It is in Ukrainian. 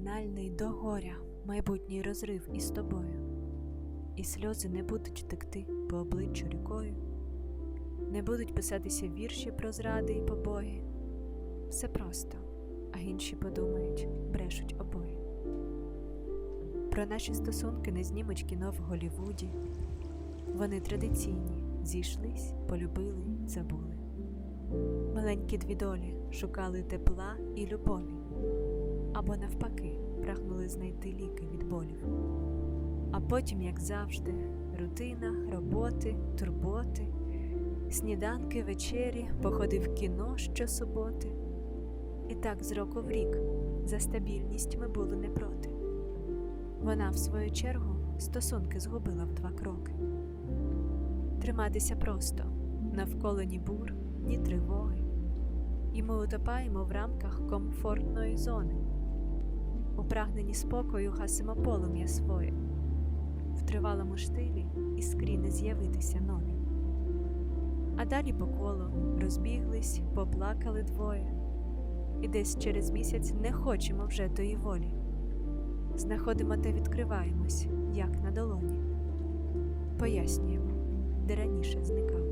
фінальний до горя, майбутній розрив із тобою, і сльози не будуть текти по обличчю рікою, не будуть писатися вірші про зради і побої. Все просто, а інші подумають, брешуть обоє. Про наші стосунки не знімуть кіно в Голівуді. Вони традиційні, зійшлись, полюбили, забули. Маленькі дві долі шукали тепла і любові, або навпаки, прагнули знайти ліки від болів. А потім, як завжди, рутина, роботи, турботи, сніданки, вечері, походи в кіно щосуботи. І так з року в рік за стабільність ми були не проти. Вона, в свою чергу, стосунки згубила в два кроки. Триматися просто, навколо ні бур, ні тривоги, і ми утопаємо в рамках комфортної зони. У прагненні спокою гасимо полум'я своє, в тривалому штилі іскрі не з'явитися нові. А далі по колу розбіглись, поплакали двоє, і десь через місяць не хочемо вже тої волі. Знаходимо та відкриваємось, як на долоні. Пояснюємо, де раніше зникав.